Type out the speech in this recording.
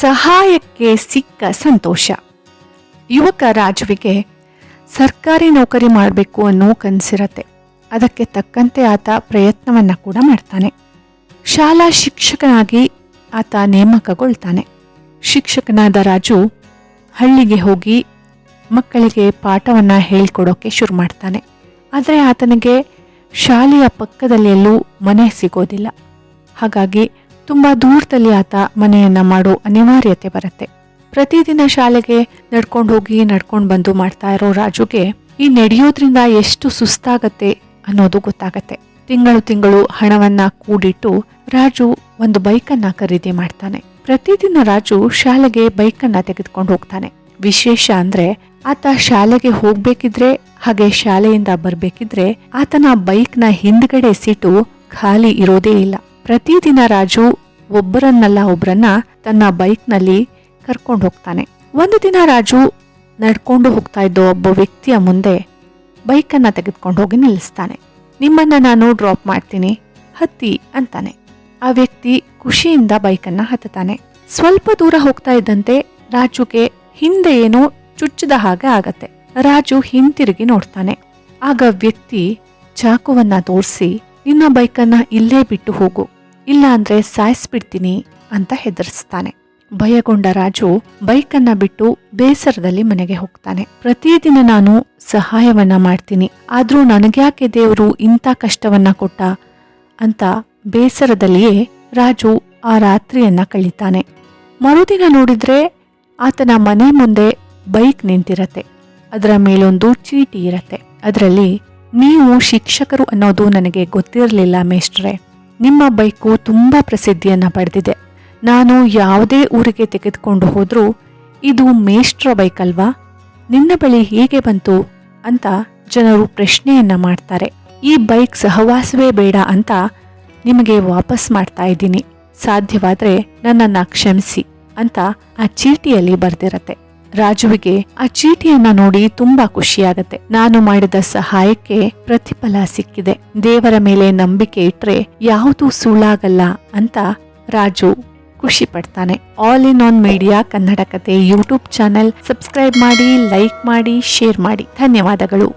ಸಹಾಯಕ್ಕೆ ಸಿಕ್ಕ ಸಂತೋಷ. ಯುವಕ ರಾಜುವಿಗೆ ಸರ್ಕಾರಿ ನೌಕರಿ ಮಾಡಬೇಕು ಅನ್ನೋ ಕನಸಿರತ್ತೆ. ಅದಕ್ಕೆ ತಕ್ಕಂತೆ ಆತ ಪ್ರಯತ್ನವನ್ನು ಕೂಡ ಮಾಡ್ತಾನೆ. ಶಾಲಾ ಶಿಕ್ಷಕನಾಗಿ ಆತ ನೇಮಕಗೊಳ್ತಾನೆ. ಶಿಕ್ಷಕನಾದ ರಾಜು ಹಳ್ಳಿಗೆ ಹೋಗಿ ಮಕ್ಕಳಿಗೆ ಪಾಠವನ್ನು ಹೇಳಿಕೊಡೋಕ್ಕೆ ಶುರು ಮಾಡ್ತಾನೆ. ಆದರೆ ಆತನಿಗೆ ಶಾಲೆಯ ಪಕ್ಕದಲ್ಲಿ ಎಲ್ಲೂ ಮನೆ ಸಿಗೋದಿಲ್ಲ. ಹಾಗಾಗಿ ತುಂಬ ದೂರದಲ್ಲಿ ಆತ ಮನೆಯನ್ನ ಮಾಡೋ ಅನಿವಾರ್ಯತೆ ಬರುತ್ತೆ. ಪ್ರತಿದಿನ ಶಾಲೆಗೆ ನಡ್ಕೊಂಡು ಹೋಗಿ, ನಡ್ಕೊಂಡು ಬಂದು ಮಾಡ್ತಾ ಇರೋ ರಾಜುಗೆ ಈ ನಡೆಯೋದ್ರಿಂದ ಎಷ್ಟು ಸುಸ್ತಾಗತ್ತೆ ಅನ್ನೋದು ಗೊತ್ತಾಗತ್ತೆ. ತಿಂಗಳು ತಿಂಗಳು ಹಣವನ್ನ ಕೂಡಿಟ್ಟು ರಾಜು ಒಂದು ಬೈಕನ್ನ ಖರೀದಿ ಮಾಡ್ತಾನೆ. ಪ್ರತಿದಿನ ರಾಜು ಶಾಲೆಗೆ ಬೈಕನ್ನ ತೆಗೆದುಕೊಂಡು ಹೋಗ್ತಾನೆ. ವಿಶೇಷ ಅಂದ್ರೆ ಆತ ಶಾಲೆಗೆ ಹೋಗ್ಬೇಕಿದ್ರೆ, ಹಾಗೆ ಶಾಲೆಯಿಂದ ಬರ್ಬೇಕಿದ್ರೆ ಆತನ ಬೈಕ್ನ ಹಿಂದ್ಗಡೆ ಸೀಟು ಖಾಲಿ ಇರೋದೇ ಇಲ್ಲ. ಪ್ರತಿದಿನ ರಾಜು ಒಬ್ಬರನ್ನಲ್ಲ ಒಬ್ಬರನ್ನ ತನ್ನ ಬೈಕ್ನಲ್ಲಿ ಕರ್ಕೊಂಡು ಹೋಗ್ತಾನೆ. ಒಂದು ದಿನ ರಾಜು ನಡ್ಕೊಂಡು ಹೋಗ್ತಾ ಇದ್ದ ಒಬ್ಬ ವ್ಯಕ್ತಿಯ ಮುಂದೆ ಬೈಕನ್ನು ತೆಗೆದುಕೊಂಡು ಹೋಗಿ ನಿಲ್ಲಿಸ್ತಾನೆ. ನಿಮ್ಮನ್ನ ನಾನು ಡ್ರಾಪ್ ಮಾಡ್ತೀನಿ, ಹತ್ತಿ ಅಂತಾನೆ. ಆ ವ್ಯಕ್ತಿ ಖುಷಿಯಿಂದ ಬೈಕನ್ನು ಹತ್ತುತ್ತಾನೆ. ಸ್ವಲ್ಪ ದೂರ ಹೋಗ್ತಾ ಇದ್ದಂತೆ ರಾಜುಗೆ ಹಿಂದೆ ಏನೋ ಚುಚ್ಚಿದ ಹಾಗೆ ಆಗತ್ತೆ. ರಾಜು ಹಿಂತಿರುಗಿ ನೋಡ್ತಾನೆ. ಆಗ ವ್ಯಕ್ತಿ ಚಾಕುವನ್ನ ತೋರಿಸಿ, ನಿನ್ನ ಬೈಕನ್ನ ಇಲ್ಲೇ ಬಿಟ್ಟು ಹೋಗು. ಇಲ್ಲ ಅಂದ್ರೆ ಸಾಯಿಸ್ಬಿಡ್ತೀನಿ ಅಂತ ಹೆದರಿಸ್ತಾನೆ. ಭಯಗೊಂಡ ರಾಜು ಬೈಕನ್ನ ಬಿಟ್ಟು ಬೇಸರದಲ್ಲಿ ಮನೆಗೆ ಹೋಗ್ತಾನೆ. ಪ್ರತಿದಿನ ನಾನು ಸಹಾಯವನ್ನ ಮಾಡ್ತೀನಿ. ಆದ್ರೂ ನನಗ್ಯಾಕೆ ದೇವರು ಇಂಥ ಕಷ್ಟವನ್ನ ಕೊಟ್ಟ ಅಂತ ಬೇಸರದಲ್ಲಿಯೇ ರಾಜು ಆ ರಾತ್ರಿಯನ್ನ ಕಳೀತಾನೆ. ಮರುದಿನ ನೋಡಿದ್ರೆ ಆತನ ಮನೆ ಮುಂದೆ ಬೈಕ್ ನಿಂತಿರತ್ತೆ. ಅದರ ಮೇಲೊಂದು ಚೀಟಿ ಇರತ್ತೆ. ಅದರಲ್ಲಿ ನೀವು ಶಿಕ್ಷಕರು ಅನ್ನೋದು ನನಗೆ ಗೊತ್ತಿರಲಿಲ್ಲ ಮೇಷ್ಟ್ರೆ. ನಿಮ್ಮ ಬೈಕು ತುಂಬ ಪ್ರಸಿದ್ಧಿಯನ್ನು ಪಡೆದಿದೆ. ನಾನು ಯಾವುದೇ ಊರಿಗೆ ತೆಗೆದುಕೊಂಡು ಹೋದರೂ ಇದು ಮೇಷ್ಟ್ರ ಬೈಕ್ ಅಲ್ವಾ ನಿನ್ನ ಬಳಿ ಹೇಗೆ ಬಂತು? ಅಂತ ಜನರು ಪ್ರಶ್ನೆಯನ್ನು ಮಾಡ್ತಾರೆ. ಈ ಬೈಕ್ ಸಹವಾಸವೇ ಬೇಡ ಅಂತ ನಿಮಗೆ ವಾಪಸ್ ಮಾಡ್ತಾ ಇದ್ದೀನಿ. ಸಾಧ್ಯವಾದರೆ ನನ್ನನ್ನು ಕ್ಷಮಿಸಿ ಅಂತ ಆ ಚೀಟಿಯಲ್ಲಿ ಬರ್ದಿರತ್ತೆ. ರಾಜುವಿಗೆ ಆ ಚೀಟಿಯನ್ನ ನೋಡಿ ತುಂಬಾ ಖುಷಿಯಾಗತ್ತೆ. ನಾನು ಮಾಡಿದ ಸಹಾಯಕ್ಕೆ ಪ್ರತಿಫಲ ಸಿಕ್ಕಿದೆ. ದೇವರ ಮೇಲೆ ನಂಬಿಕೆ ಇಟ್ರೆ ಯಾವುದೂ ಸುಳ್ಳಾಗಲ್ಲ ಅಂತ ರಾಜು ಖುಷಿ ಪಡ್ತಾನೆ. All in one media Kannada ಕತೆ ಯೂಟ್ಯೂಬ್ ಚಾನೆಲ್ ಸಬ್ಸ್ಕ್ರೈಬ್ ಮಾಡಿ ಲೈಕ್ ಮಾಡಿ ಶೇರ್ ಮಾಡಿ. ಧನ್ಯವಾದಗಳು.